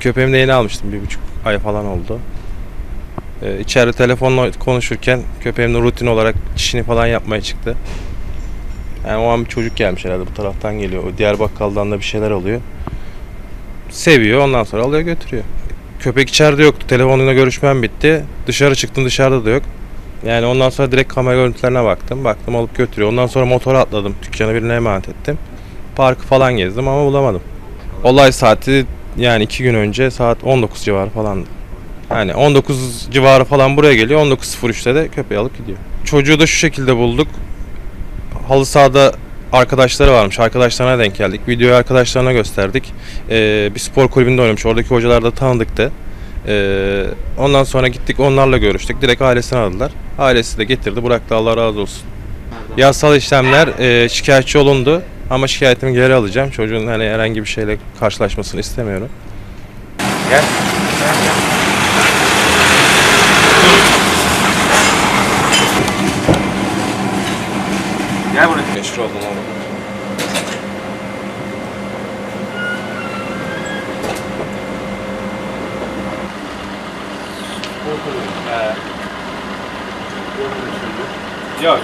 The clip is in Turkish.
Köpeğimi de yeni almıştım. Bir buçuk ay falan oldu. Ee, içeride telefonla konuşurken köpeğimle rutin olarak çişini falan yapmaya çıktı. Yani o an bir çocuk gelmiş herhalde bu taraftan geliyor. O diğer bakkaldan da bir şeyler alıyor. Seviyor ondan sonra alıyor götürüyor. Köpek içeride yoktu. Telefonuyla görüşmem bitti. Dışarı çıktım dışarıda da yok. Yani ondan sonra direkt kamera görüntülerine baktım. Baktım alıp götürüyor. Ondan sonra motora atladım. Dükkanı birine emanet ettim. Parkı falan gezdim ama bulamadım. Olay saati yani iki gün önce saat 19 civarı falan. Yani 19 civarı falan buraya geliyor. 19.03'te de köpeği alıp gidiyor. Çocuğu da şu şekilde bulduk. Halı sahada arkadaşları varmış. Arkadaşlarına denk geldik. Videoyu arkadaşlarına gösterdik. Ee, bir spor kulübünde oynamış. Oradaki hocalar da tanıdıktı. Ee, ondan sonra gittik onlarla görüştük. Direkt ailesini aradılar. Ailesi de getirdi bıraktı Allah razı olsun. Yasal işlemler e, şikayetçi olundu. Ama şikayetimi geri alacağım. Çocuğun hani herhangi bir şeyle karşılaşmasını istemiyorum. Gel. Gel buraya. Meşhur oldum oğlum. Yok,